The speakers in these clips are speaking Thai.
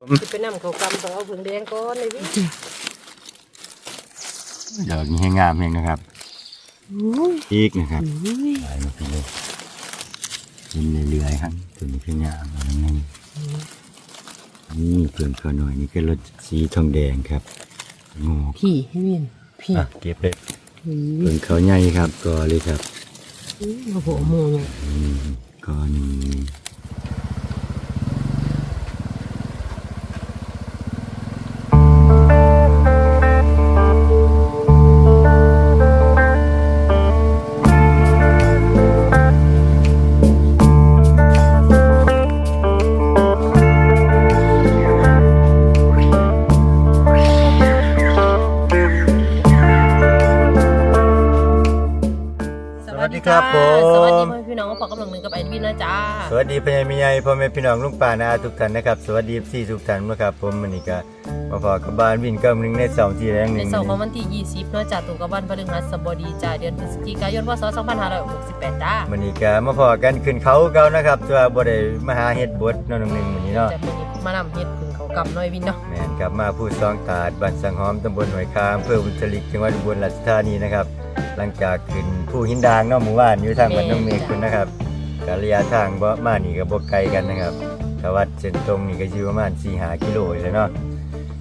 สิไปนำเขากำต้องเอาผึ่งแดงก่อนเลยพี่ดอกนี้ให้งามเองนะครับอุ้ยอีกนะครับอุ้ยหลายมาเป็นเลยเป็นเรื่อยๆครับตัวนี้คืองามอันนึงนี่เพิ่มเขาหน่อยนี่ก็รสสีทองแดงครับโง่พี่ให้วินพี่อะเก็บเลยอุ้เพิ่ยงเขาใหญ่ครับก็เลยครับอุ้ยโอ้โหโมเนี่ ยอืมก็หนึ่งสวัสดีพ่อพี่น้องพอกำลังหนึ่งกับไอ้วินนะจ้าสวัสดีพ่อใหญ่แม่ใหญ่พ่อแม่พี่น้องลุงป้านาอาทุกท่านนะครับ สวัสดีพี่ทุกท่านนะครับผมมันนี่ก็มาพอกับบ้านวินก็หนึ่งในสองที่แรงหในนึ่งเสาร์ของวันที่20เนาะจ้าตุกวันพฤหัสบดีจ้าเดือนพฤศจิกายนพศ2568จ้ามันนี่ก็มาพอกันขึ้นเขาเก่านะครับตัวบ่ได้มาหาเฮ็ดบดเนาะน้องหนึ่งมันนี้เนาะจะมีมานำเฮ็ดผึ่งเขากำน้อยวินเนาะแม่นครับมาพูดซองตาดบ้านสังหอมตำบลหอยคามอำเภอบุญทลิกจังหวัดอุบลราชธานีนะครับ หลังจากขึ้นผู้หินดางเนาะหมู่บ้านอยู่ทางบ้านน้องเมฆคุณนะครับกระยะทางบ่มานี่ก็บ่ไกลกันนะครับถ้าวัดเส้นตรงนี่ก็อยู่ประมาณ4-5กิโลอยู่แล้วเนาะ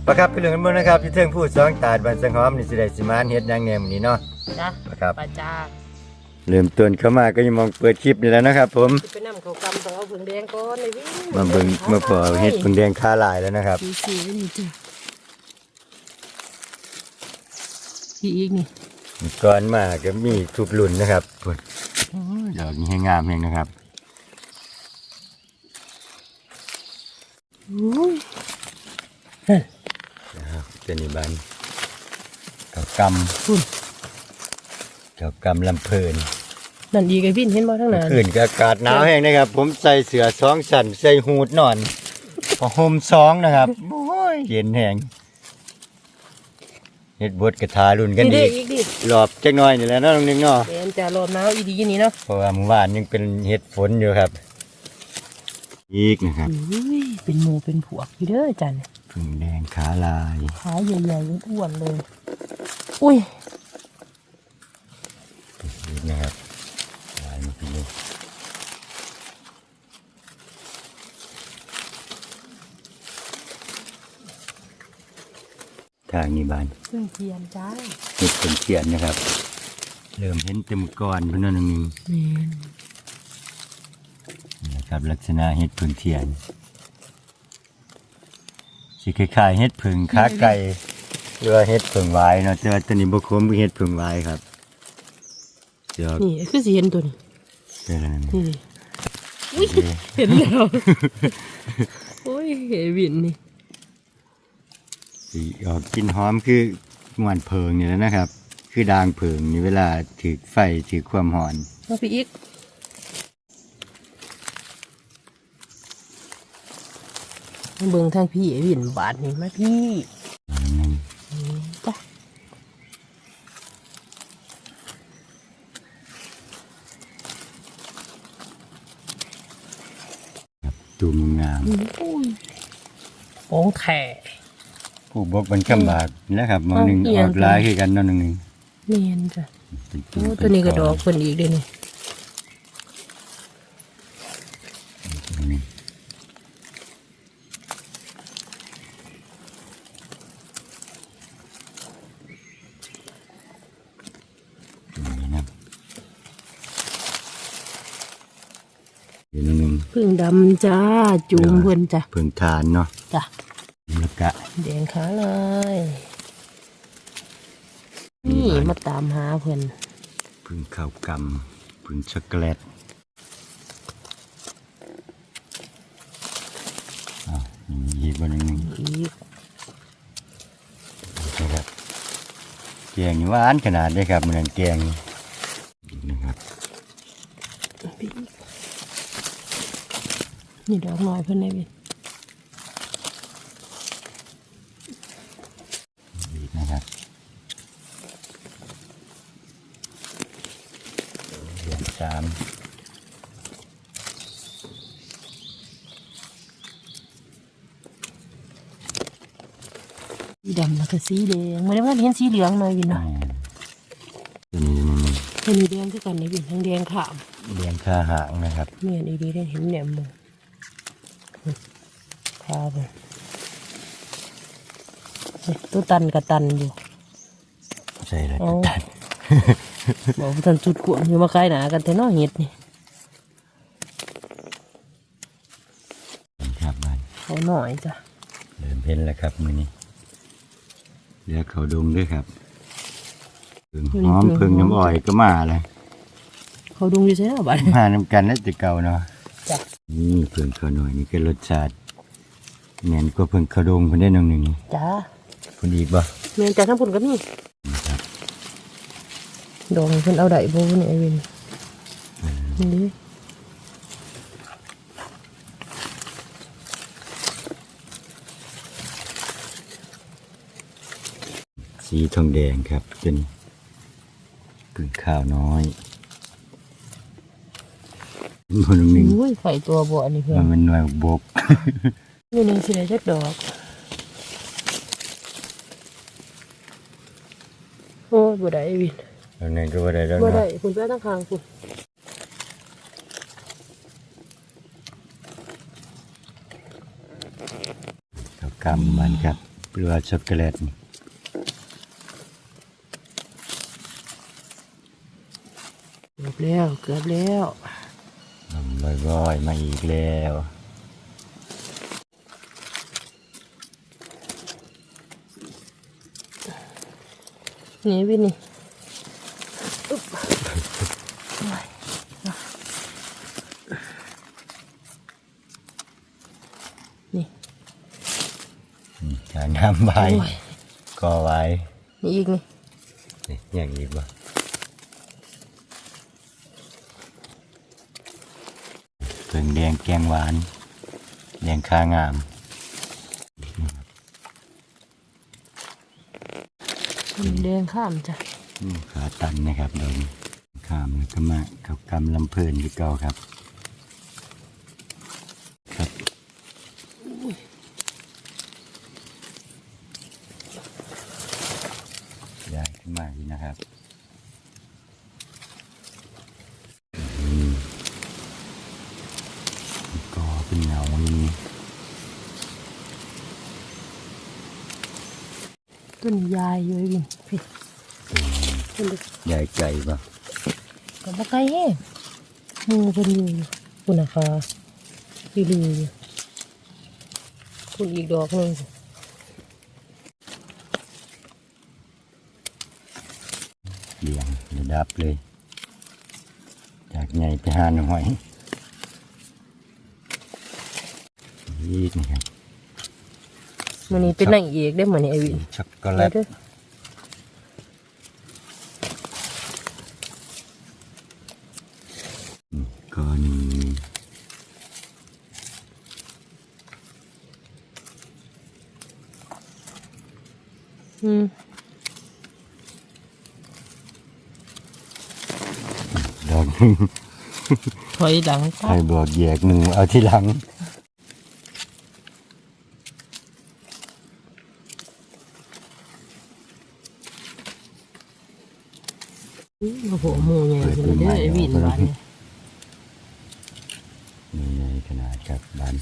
ประครับไปเรื่องกันบ่นะครับที่เทิงผู้ซองตาดบ้านสังหอมนี่สิได้สิมานเฮ็ดหยังแหน่มื้อนี้เนาะจ้านะครับป้าจ้าเริ่มต้นเข้ามาก็ยังมองเปิดคลิปนี่แหล้วนะครับ ผมสิไปนำเขากำต้องเอาผึ่งแดงก่อนเลยพี่มาเบิ่งมาพอเฮ็ดคุณแดงคาลายแล้วนะครับ สีสีนี่จ้าพี่อีกนี่ ก่อนมาก็มีทุบรุ่นนะครับพุ่นดอกนี้ให้งามเองนะครับอุ้ยนะครับเป็นอีบันเก่ากคุณำเก่ากำลำเพลินนั่นอีกไอ้วินเห็นบ่ทั้งนั้นคืนก็อากาศหนาวแห้งนะครับ ผมใส่เสื้อสองชั้นใส่หูดนอนพอห่มสองนะครับโอ้ยเย็นแห้ง เฮ็ดบดกระทารุ่นกันนี่ดีเด้อีกดิรอบจักหน่อยนี่แหละเนาะน้องนึงเนาะแม่นจะรอบหนาวอีดีนี่เนาะเพราะว่าเมื่อวานยังเป็นเฮ็ดฝนอยู่ครับ อีกนะครับอุ้ยเป็นหมูเป็นผัวพี่เด้อจันพึ่งแดงขาลายขาใหญ่ๆอ้วนๆเลย อุ้ยอีกนะครับลายมาเป็นเลยทางนี้บานเครื่องเทียนจ้าเห็ดเป็นเขียนนะครับ เริ่มเห็นเต็มก้อนเพื่อนนหนึ่งแม่นนี่นะครับลักษณะเห็ดผึ่งเทียนสิคล้ายๆเห็ดผึ่งขาไก่หรือว่าเห็ดผึ่งหวายเนาะแต่ว่าตัวนี้บุคมคือเห็ดผึ่งหวายครับเดี๋ยวนี่คือสีเห็นตัวนี้เป็นอะไรนะนี่อุ้ยเห็นแล้วโอ้ยเห็นวินนี่ สีออกกลินหอมคือหวานเพิงนี่แหล้วนะครับ คือดางเพิงนี่เวลาถือไฟถือความหอนมาพี่อีกมาเบิ่งทางพี่ไอ้วินบาทนี่มาพี่จ้ะตูมงามอุ้ยของแท้ ผู้บกเป็นคำบากนะครับหมอหนึ่งเอาเอีอยงอกหลายคือกันเนาะหนึ่งหนึ่งเนียนจ้ะเป็นโอ้ตัวนี้ก็ดอกเพิ่นอีกเด้นี่นี่นะเดี๋ยวหนึ่งพึ่งดำจ้า จูงเพิ่นจ้ะเพิ่งทานเนาะจ้ะ แล้วก็แดงขาเลย นี่มาตามหาเพิ่อนพิ่งข้าวกำพิ่งช็อกโกแลตอะมีอีกวันหนึ่งอีกนะครับแกงหวานขนาดเลยครับเหมือนแกงนะครับนี่ดอกน้อยเพิ่อนได้บิอีกนะครับเดือนสาม สีดำแล้วก็ สีแดงไม่ได้ว่าเห็นสีเหลืองเลยวินอ่าเนาะตัวนี้เห็นสีแดงคือกันในวินทั้งแดงขามเลี้ยงค่าหางนะครับเมียนอีดีได้เห็นแหนมมือพาไปตัวตันกับตันอยู่ใช่เลยเอาบอกว่าตันจุดขวมอยู่มาใกล้หนากันแต่นอเห็ดนี่ครับมันเขาหน่อยจ้ะเริ่มเพ้นแล้วครับมือนี้ เรียกเขาดงด้วยครับเพิ่งหอมเพิ่งน้ำอ้อยก็มาเลยเขาดุงอยู่ใช่ไหมบ้านมาน้ำกันแล้วจะเก่าเนาะจ้ะนี่เพิ่งเขาหน่อยนี่ก็รสชาติแน่นกว่าเพิ่งเขาดงคนได้น้องหนึ่งจ้าคนอีกบ่เมียนจากทั้งปุ่นก็มีนะครับดองเพิ่นเอาได้บ่เนี่ยไอ้วินนี่ สีทองแดงครับเป็นกึ่งข้าวน้อยคนหนึ่งอุ้ยไข่ตัวบ่อันนี้เพื่อมันนเป็นหน่วยบกนี่นึงสิได้จักดอกโอ้ยบ่ได้ไอ้วินอันนั้นก็ว่าได้แล้วบ่ได้เนาะคุณแป้ตั้งคางคุณข้าวกำมันครับเปลือกช็อกโกแลตนี่ เกือบ แล้วเกือบแล้วทำบ่อยๆมาอีกแล้วนี่วินนี่นี่อืมหาน้ำใบโอ้ยก็ไว้ นี่อีกนี่นี่อย่างนี้บ่ เพิ่งแดงแกงหวานแดงคางามมันแดงข้ามจ้ะอืมขาตันนะครับโดนข้ามแล้วก็มาเขากำลำเพลินที่เก่าครับครับใหญ่ขึ้นมากดีนะครับอืมก็เป็นเงาอย่างนี้ ต้นยายอยู่ไอ้วินพี่ต้นเด็ก ใหญ่ใจป่ะ กับบ่ไกลแห้ง หมูเพิ่นอยู่คุณนะคะพี่ลืออยู่คุณอีกดอกหนึงเลี้ยงระดับเลย จากใหญ่ไปหาหน่อยนี่นะครับมันนี้เป็นนางเอกได้เหมือนไอ้วินช็อกโกแลต เด้อ ก่อน อืม ดอกหนึ่ง ถอยหลังใครบอกแยกหนึ่งเอาที่หลังอืมโอ้โหหมูใหญ่ขึ้นมาเด้อไอ้วินบ้านเนี่ยนี่ใหญ่ขนาดครับบาน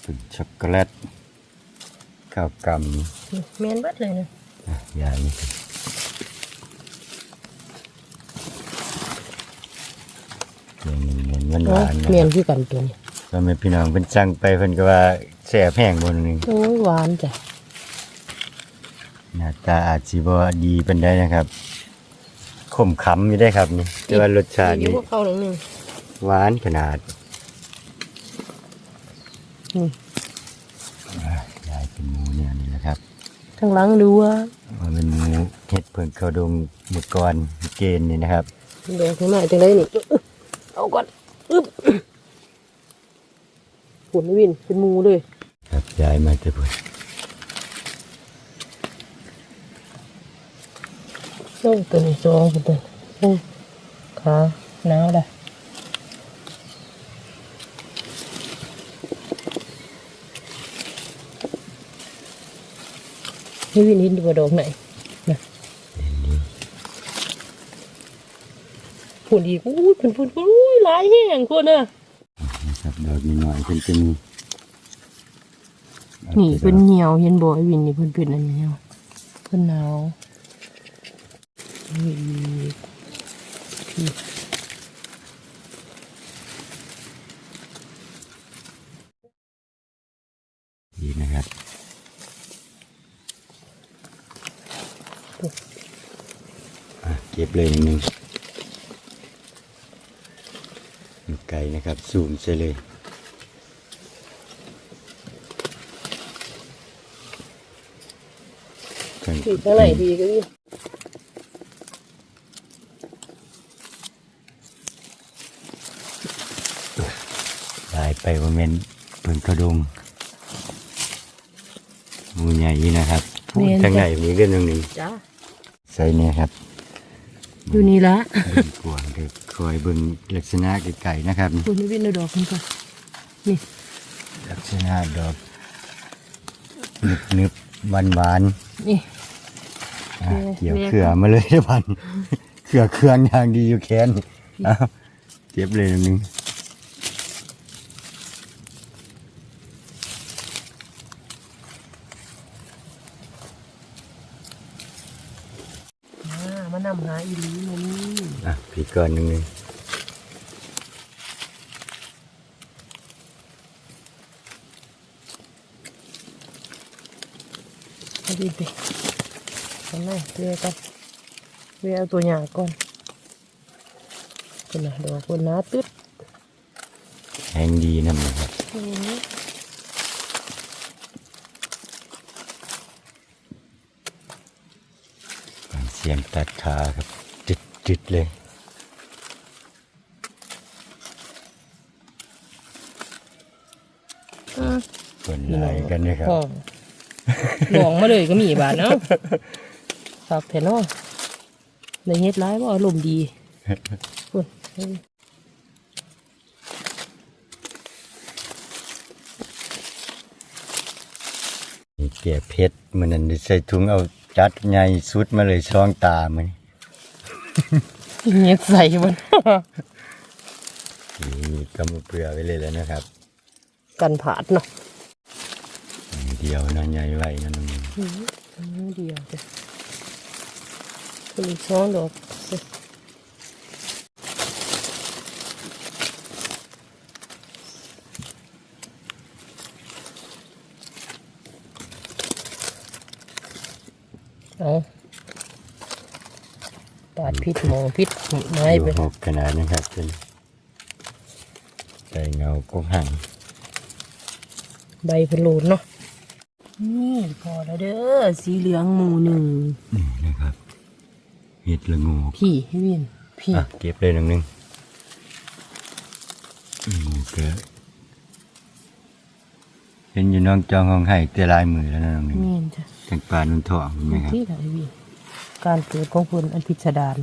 เป็นช็อกโกแลตข้าวกำนี่แม่นเบัดเลยนะอะยายนี่ยังเงิ นมันหโอ้วานๆนะแม่นคือกันตัวนี้ก็ไม่พี่น้องเป็นสั่งไปเพิ่นก็ว่าแซ่บแห้งบนหนึ่งโอ้ยหวานจ้ะหน้าตาอาจสิบ่ดีปานใดนะครับขมขำอยู่ได้ครับนี่แต่ว่ารสชาติอยู่นี่พวกเขาหนึ่งหนึ่งหวานขนาดนี่อะยายเป็นหมูเนี่ยนี่แหละครับข้างหลังดูว่าว่าเป็นหมูเห็ดเพิ่นเข้าดงหมุดก่อนเกณฑ์นี่นะครับแดงข้างหน้าจังได้นี่อึ๊บเอาก่อน อึ๊บผลไม่วินเป็นมูเลยครับย้ายมาแต่พุ่นส่งตัวนี้สองพุ่นตัวขาหนาวได้ไม่วินเห็นดูว่าดอกไหน ผุนอีกอู้ยผุนผุนผุนอุ้ยหลายแห้งคนน่ะนะครับดอกมีหน่อยเพิ่นจะมีนี่เป็นเหนียวเห็นบ่ไอ้วินนี่เพิ่นเป็นอันเหนียวเพิ่นหนาวนี่อีกพี่ดีนะครับอะเก็บเลยนิดนึงอยู่ ไกลนะครับ ซูมใช่เลยข้างพี่ข้างไหนดีก็พี่ลายไปว่าเมนเพิ่นกระดงหมูใหญ่นี่นะครับทางไหนมีเรื่องหนึงหนึ่งจ้าใส่เนี่ยครับ อยู่นี่ละเบิ่งกวางเด็ก คอยเบิ่งลักษณะไก่ๆนะครับคุณวินเอาดอกมันก่อนนี่ลักษณะดอกนึบนึบหวานหวานนี่ๆอะเรีเกี่ยยวกเครือมาเลยทุกพันเครือเครื่องอย่างดีอยู่แขนเอาเก็บเลยหนึ่ง อ่ามานำหาอีหลีมานี่ อะพี่ก่อนหนึ่งหนึ่งเอาดิไปทำไมเรียกกันเรียกเอาตัวอย่างก่อนคนน่ะดอกคนน้าตึ๊ดแห้งดีนั่นนะครับอืมฟังเสียงตัดขาครับจุดจุดๆเลย อ่า เปิดลายกันนะครับห้องหลองมาเลยก็มีบาทเนาะฝากแผ่นเนาะในเฮ็ดร้ายว่าอารมณ์ดีคุณนี่แก่เพชรมันนั่นได้ใส่ถุงเอาจัดใหญ่สุดมาเลยช่องตามันเฮ็ดใส่บนนี่กำมือเปลือไว้เลยแล้วนะครับ กันผาดเนาะอย่าง เดียวนะใหญ่ไว้นั่นนึงอืมอันนี้เดียวจ้ะคุณช้อนดอกเอาปาดพิษมองพิษไม้ไปหกขนาดนะครับเป็นใส่เงากกหังใบพะโลูนเนาะ นี่พอแล้วเด้อสีเหลืองหมูหนึ่งนี่นะครับเห็ดละโงูพี่ให้วินพี่อะเก็บเลยหนึ่งหนึงงูเกลือเห็นอยู่น้องจองห้องไห้เตะลายมือแล้วนะน้องหนึ่งเมียนจ้ะจังปลานุ่นทองเห็นไหมครับพี่ค่ะไอ้วินการเกิดของคนอันพิสดาร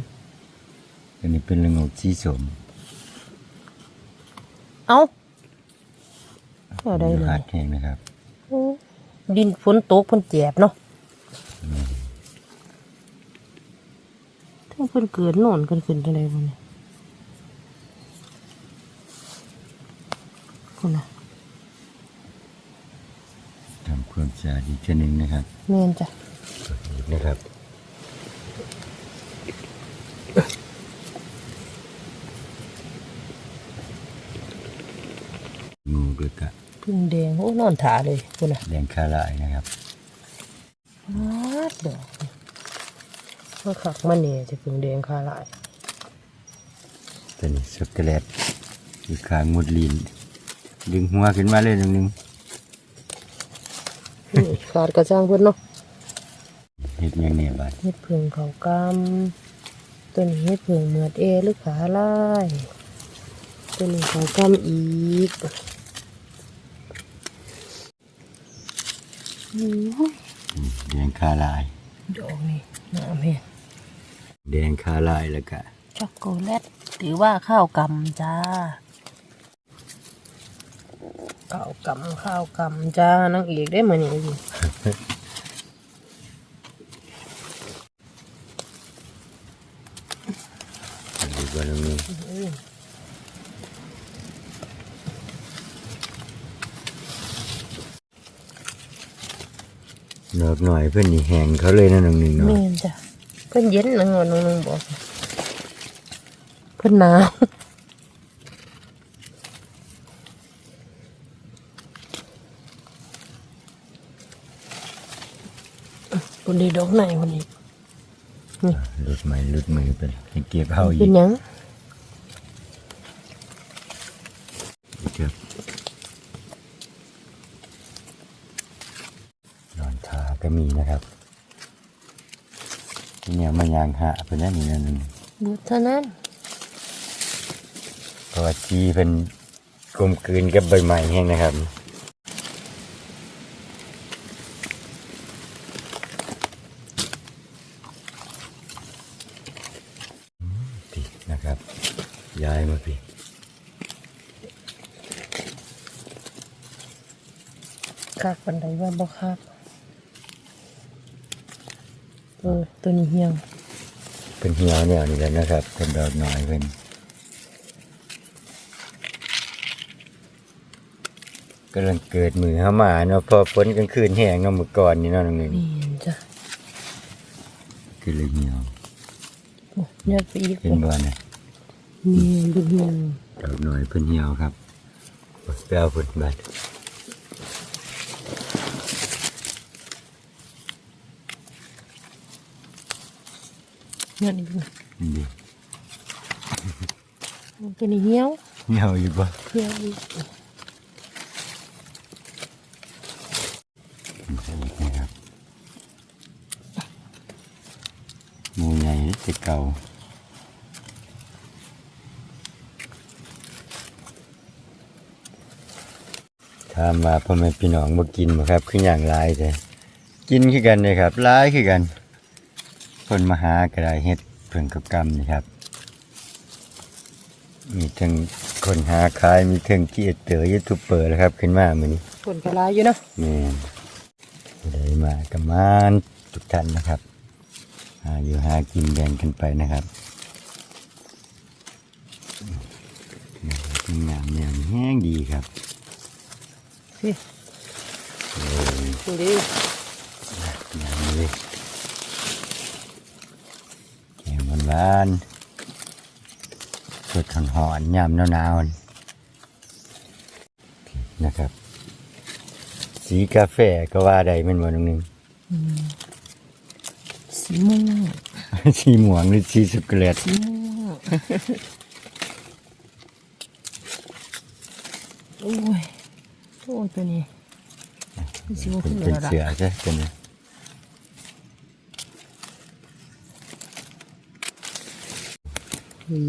อันนี้เป็นละโงูสีสมเอ้าเอาได้เลยหัดแห้งนะครับโอ้ ดินฝนตกเพิ่นแจบเนาะถ้าเพิ่นเกิดโน่นกันขึ้นจังไดบ่เนี่ยคุณน่ะทำความสะอาดอีกเช่นหนึ่งนะครับเมียนจ้ะนะครับงูก็กะ พึ่งแดงโอ้นอนถาเลยคุณน่ะแดงคาลายนะครับมาดดอกมาขักมาเนี่ยจะพึ่งแดงคาหลายตัวนี้ช็อกโกแลตอยู่ข้างมุดลินดึงหัวขึ้นมาเลยหนึ่งหนึ่งนี่ขาดกระจ้างเพิ่นเนาะเห็ดหยังเนี่ยบาดเฮ็ดผึ่งเขากำตัวนี้เฮ็ดผึ่งเหมือดเอหรือขาลายตัวนี้เขากำอีกอืม แดงคาลาย ดอกนี่งามเห็นแดงคาลายแล้วก็ช็อกโกแลตหรือว่าข้าวกำจ้า ข้าวกำข้าวกำจ้านางเอกได้มานี่ดิ ดอกหน่อยเพื่อนนี่แหงเขาเลยนะน้องหนึ่งเนาะแม่นจ้ะเพิ่นเย็นนะงอนน้องๆบอกเพิ่นหนาวคนดีดอกไหนคนนี้หลุดไม้หลุดมือไปให้เก็บเอาอีเป็นกหยัง ครับนอนทา ก็มีนะครับเนี่ยมันยางหะเป็นนั่นนี่นั่นนี่บุเท่านั้นเพราะว่าจีเป็นกลมกลืนกับใบไม้แห้งนะครับอืมพี่นะครับย้ายมาพี่คักปันใดว่าบ่คักเออตัวนี้เหี่ยวเป็นเหี่ยวเนี่ยนี่แหละนะครับ เป็นดอกหน่อยเป็นกำลังเกิดมือเข้ามาเนาะพอฝนกลางคืนแห้งเนาะเมื่อก่อนนี่เนาะน้องหนึ่งนี่จ้ะคือเลยเหี่ยวโอ้ยอดไปอีกเป็นบ่อนะนี่ดูเหี่ยวดอกหน่อยเพิ่นเหี่ยวครับไปเอาผ ลบัดยอดอีกบ่นี่ดิตัวนี้เหี่ยวเหี่ยวอยู่บ่เหี่ยวอีกนะครับหมูใหญ่จะเก่าถามมาพ่อแม่พี่น้องมากินบ่ครับ คืออย่างหลายแต่กินคือกันเลยครับหลายคือกัน คนมาหากระไดเฮ็ดเพิ่งกับกรรมนี่ครับ มีทั้งคนหาขายมีทั้งเกียรเตอร์ยูทูบเบอร์นะครับ ขึ้นมามื้อนี้ผลกระลายอยู่เนาะแม่นได้มากับมานทุกท่านนะครับหาอยู่หากินแบ่งกันไปนะครับนี่งามเนี่ยแห้งดีครับพี่โอ้ยดูดิงามเลย แกงหวานๆสดหอนๆยามหนาวๆนะครับ สีกาแฟก็ว่าได้แมันบ่นึงนึงอืมสีม่วงสีหมวงหรือสีช็อกโกแลตสีม่วงโอ้ยโอ้ยตัวนี้สีม่วงเป็นขึ้นเป็นแล้วล่ะเสือใช่เป็น ไงหี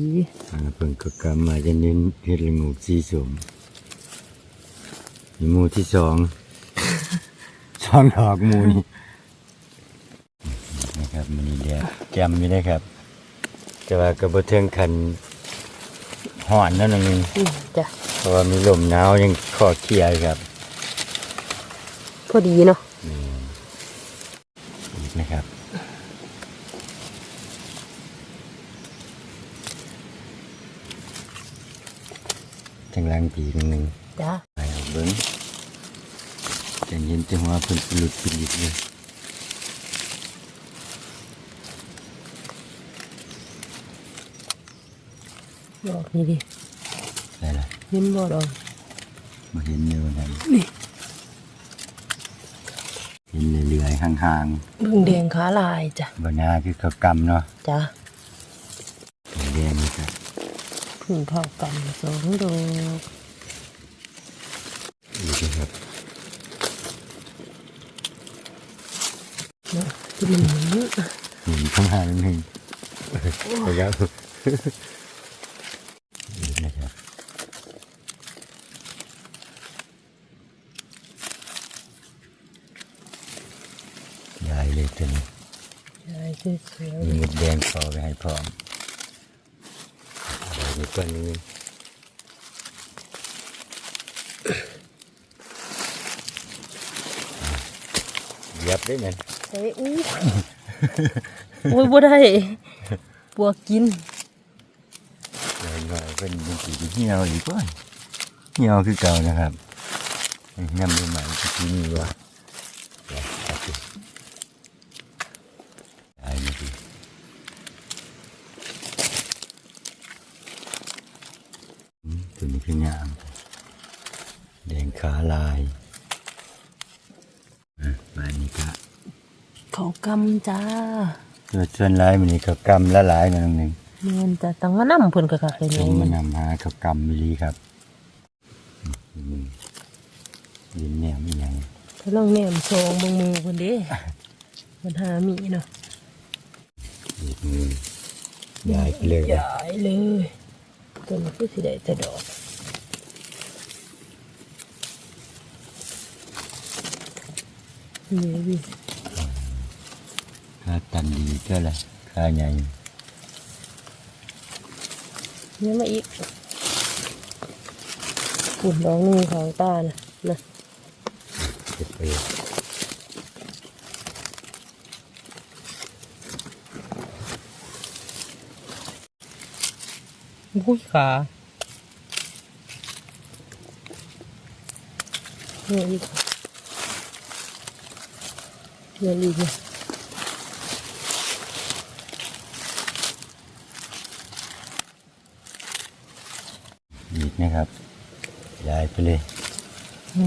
อ่าเพิ่งก็กลับมาจะเน้นเฮ็ดละงูสีสมนี่หมูที่สอง สองดอกหมูนี่นะครับมันนี่แดดแจ่มอยู่ได้ครับ แต่ว่ากระบเทิงคันห่อนนั่นนึงอืมจ้ะเพราะว่ามีลมหนาวยังขอเคลียร์อยู่ครับ พอดีเนาะอีกนะครับ ทาง หล่างปีกหนึ่งจ้ะไปเอาเบิ้งจะเห็นแต่หัวเพิ่นหลุดปิดอีกเลยดอกนี่ดิได้ละเห็นบ่ดอกมาเห็นอยู่นั่นนี่เห็นเรื่อยๆห่างเบิ่งแดงขาลายจ้ะๆบนหน้าคือเขากำเนาะจ้ะ เป็นแดงนี่ครับ พึ่งเข้ากันสองดอกอีกนะครับเนาะที่มันหมุนเห็นข้างห่างนิดนึงระยะอีกนะครับยายเลยตัวนี้ยายสวยมีเม็ดแดงพอไปให้พร้อม เอาไปตัวนี้เหยียบได้ไหมๆเอ้ยอู้โอ้ยบ่ได้ปวกกินเดี๋ยวหน่อยเป็นเป็นสีเหี่ยวอีกว่าเหี่ยวคือเก่านะครับน้ำดูใหม่ที่นี่ว่าเดี๋ยวครับ คืองาม แดงขาลายอะบ้านนี้ก็เขากำจ้าตัวส่วนหลายมันนี่ก็กำละหลายหน่อยหนึงเงินจะตั้งมานํเพิ่นก็คักเลยผนี่มมานำหากับกำมิลีครับอืมดินแนวมีหยังถ้าลองแนมโชงเบิ่งมือเพิ่นเด้มันหามีเนาะดีดมือย้ายไปเลยใหญ่เลยต้นคือสิได้แต่ดอก นี่วิค่าตันดีเท่าไหร่ค่าใหญ่เนี่ยมาอีกปุ่นดอกหนึงของตาน่ะนะเจ็บไปอุ้ยขาเนี่ยอีก เนี่ยอีกเนี่ยอีกนะครับย้ายไปเลย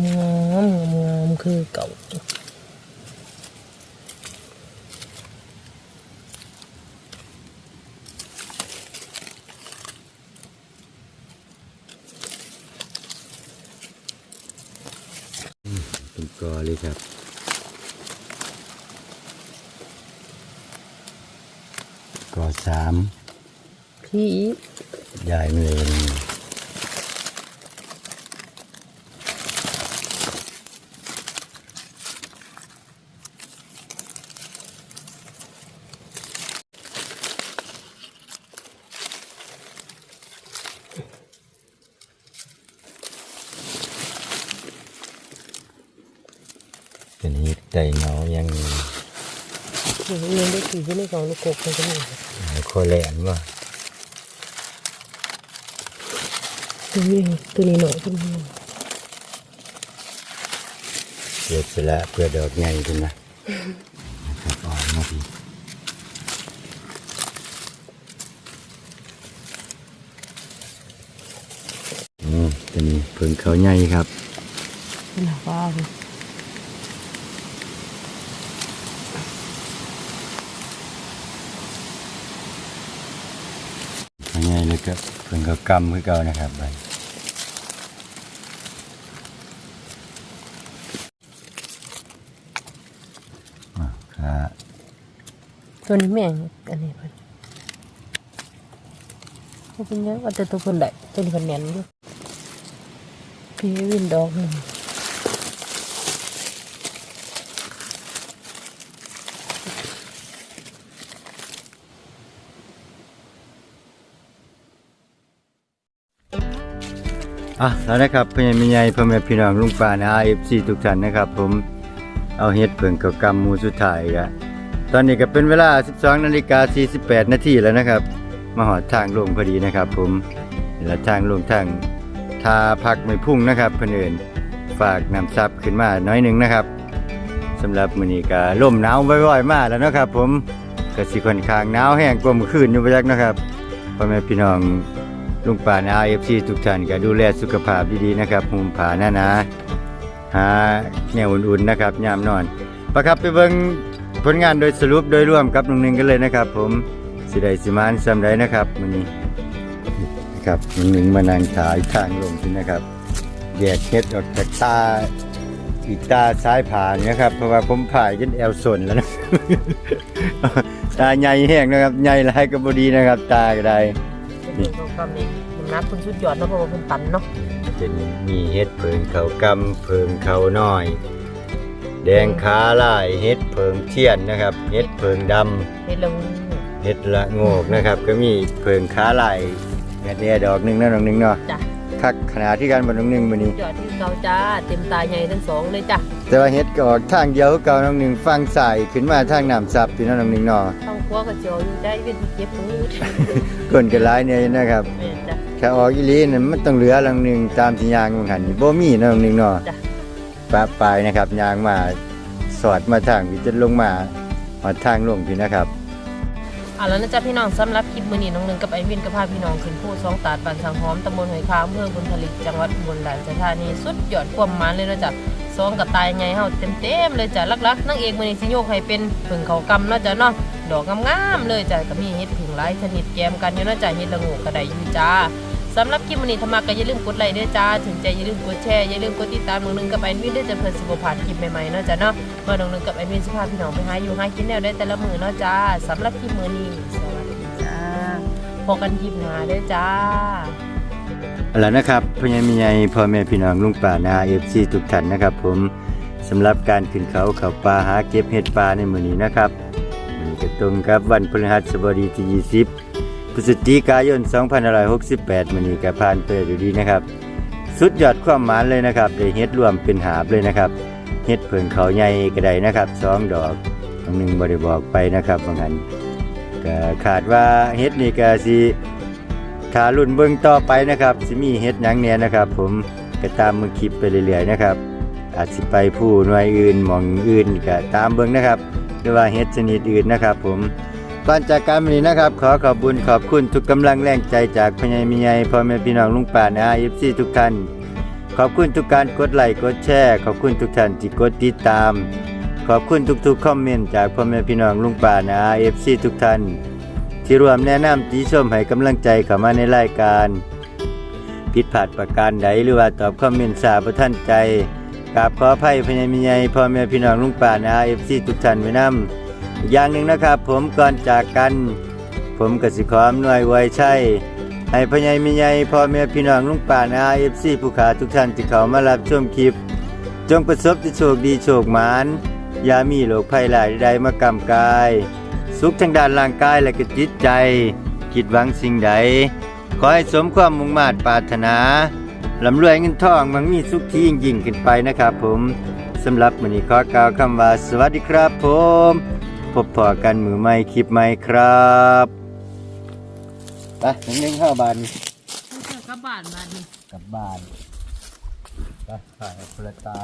งามงามคือเก่าเป็นกอเลยครับกอ สามพี่อีกย้ายมาเลยเป็นเห็ดไก่เงายัง เดี๋ ยวเงินได้กี่ที่ในของลูกกบมันก็มีหายคอแหลนว่าตัวนี้ตัวนี้หน่อยตัวนี้หน่อยเกิดเสร็จแล้วเพื่อดอกใหญ่ขึ้นนะนะครับอ่อนมาพี่อืมตัวนี้เพิ่งเขาใหญ่ครับเป็นหลักว่าเลยเขาใหญ่เลย ก็เพิ่งก็กำคือเก่านะครับไปอะขาตัวนี้แม่งอันนี้เพิ่นเขาเป็นยังว่าแต่ตัวคนได้ตัวนี้เพิ่นแน่นอยู่พี่วินดอกหนึ่ง อะแล้วนะครับพี่ใหญ่พี่ใหญ่พ่อแม่พี่น้องลุงป้านะเอฟซีทุกท่านนะครับ ผมเอาเฮ็ดเพิ่งกับกำหมูสุดท้ายกะตอนนี้ก็เป็นเวลา 12นาฬิกา48นาทีแล้วนะครับ มาหอดทางลงพอดีนะครับ ผมและทางลงทางทาพักไม่พุ่งนะครับเพื่อนเอินฝากนำซับขึ้นมาน้อยหนึ่งนะครับสำหรับมื้อนี้ก็ลมหนาวบ่อยๆมากแล้วนะครับ ผมก็สิค่อนข้างหนาวแห้งกว่ามื่อคืนอยู่บ่จักนะครับพ่อแม่พี่น้อง ลุงป่านาเอฟซีทุกท่านก็ดูแลสุขภาพดีๆนะครับหุมผาหน้าหนาหาแนวอุ่นๆนะครับยามนอนประครับไปเบิ่งผลงานโดยสรุปโดยรวมกับหนึ่งๆกันเลยนะครับ ผมสิไดสิมานซำไดนะครับมื้อนี้นะครับหนึ่งมานั่งถ่ายทางลงที่นะครับแยกเฮ็ดออกจากตาอีกตาซ้ายผ่านนะครับ เพราะว่าผมผ่ายจนแอวสนแล้วนะตาใหญ่แห้งนะครับใหญ่ลายก็บดีนะครับ ตาก็ได้ นี้ของกำนี่มันนับเพิ่นสุดยอดเนาะเพราะว่าเพิ่นตันเนาะจะมีเห็ดเพิงเขากำเพิงเขาน้อย แดงขาลายเห็ดเพิงเทียนนะครับเห็ดเพิงดำเฮ็ดละงเห็ดละโงกนะครับ ก็มีเพิงขาลายแง่เนี่ดอกหนึ่งนะดอกหนึ่งเนาะจ้ะ คักขนาดที่กันบนดอกหนึ่งมันนี้ยอดที่เก่าจ้าเต็มตาใหญ่ทั้งสองเลยจ้ะแต่ว่าเห็ดก็ออกทางเดียวคือเก่าดอกหนึ่งฟังสายขึ้นมาทางน้ำซับพี่น้องดอกหนึ่งเนาะต้องครัวก็เจียวอยู่ได้เป็นที่เก็บมือก้นก็หลายเนี่ยนะครับแม่นจ้ะถ้าออกอีหลีนั่นมันต้องเหลือดอกหนึ่งตามที่ยางมันหันนี่บ่มีนะดอกหนึ่งเนาะจ้ะปะปลายนะครับยางมาสอดมาทางวิจะลงมาหอดทางลงพี่นะครับ อะแล้วนะจ๊ะพี่น้องสำหรับคลิปมือนี้น้องหนึ่งกับไอวินกับพาพี่น้องขึ้นผู้สองตาดปันสังหอมตำบลหอยค้างอำเภอบุญผลิตจังหวัดอุบลราชธานีสุดยอดความมันเลยนะจ๊ะสองกับตายไงเฮาเต็มๆเลยจ้ะลักๆนางเอกมือนี้สิโยกให้เป็นผึ่งเขากำเนาะจ๊ะเนาะดอกงามๆเลยจ้ะก็มีเห็ดผึ่งหลายชนิดแกมกันอยู่เนาะจ๊ะเฮ็ดละงูกระไดอยู่จ้า สำหรับคลิปมื้อนี้ถ้ามักก็อย่าลืมกดไลค์ด้วยจ้าถึงใจอย่าลืมกดแชร์อย่าลืมกดติดตามน้องหนึงกับไอวินด้วยจะเพื่อสิบ่าดคลิปใหม่ๆเนาะจ้ะเนาะมือน้องหนึงกับไอวินสิพาพี่น้องไปหาอยู่หากินแนวได้แต่ละมือเนาะจ้าสำหรับคลิปมือนี้สวัสดีจ้าพบกันคลิปหน้าด้อจ้าเอาละนะครับพ่อใหญ่แม่ใหญ่พ่อแม่พี่น้องลุงป่านาเอฟซีทุกท่านนะครับ ผมสำหรับการขึ้นเขาเขาป่าหาเก็บเห็ดป่าในมือนี้นะครับมื้อนี้ก็ตรงกับวันพฤหัสบดีที่20 พฤศจิกายน 2568มื้อนี้ก็ผ่านไปด้วยดีนะครับ สุดยอดความหมานเลยนะครับได้เฮ็ดรวมเป็นหาบเลยนะครับเฮ็ดเพิ่งเขาใหญ่ก็ได้นะครับสองดอกตรงหนึงบ่ได้บอกไปนะครับว่างั้นก็คาดว่าเฮ็ดนี่ก็สิถ้ารุ่นเบิ่งต่อไปนะครับสิมีเฮ็ดหยังเนี่ยนะครับ ผมก็ตามมือคลิปไปเรื่อยๆนะครับ อาจสิไปผู้หน่วยอื่นหมองอื่นก็ตามเบิ่งนะครับหรือว่าเฮ็ดชนิดอื่นนะครับ ผม ก่อนจากการวันนี้นะครับ ขอขอบคุญขอบคุณทุกกำลังแรงใจจากพญ่แมีใหญ่พ่อแม่พี่น้องลุงป่านะ FC ทุกท่านขอบคุณทุกการกดไลค์กดแชร์ขอบคุณทุกท่านที่กดติดตาม ขอบคุณทุกๆคอมเมนต์จากพ่อแม่พี่น้องลุงป่านะ FC ทุกท่านที่รวมแนะนำตีชมให้กำลังใจเข้ามาในรายการผิดพลาดประการใดหรือว่าตอบคอมเมนต์สาประท่านใจกราบขออภัยพญามิใหญ่พ่อแม่พี่น้องลุงป่านาเอฟซีทุกท่านไว้นำ อย่างหนึ่งนะครับ ผมก่อนจากกัน ผมกสิขออำนวยไว้ใช่ให้พญามิใหญ่พ่อแม่พี่น้องลุงป่านาเอฟซีผู้ขาทุกท่านที่เขามารับชมคลิป จงประสบแต่โชคดีโชคหมานอย่ามีโรคภัยหลายใดมากำกาย สุขทางด้านร่างกายและก็จิตใจ คิดหวังสิ่งใด ขอให้สมความมุ่งมา่ปรารถนาลำรวยเงินทองมังมีสุขที่ยิ่งยิ่งขึ้นไปนะครับผมสำหรับวันนี้ขอกล่าวคำว่าสวัสดีครับผม พบพอกันมือใหม่คลิปใหม่ครับไปหนึ่งหนึ่งห้าบาทกลับบ้านบ้านนี้กลับบ้านไปถ่ายพลตา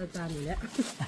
อาจารย์อยู่แล้วไป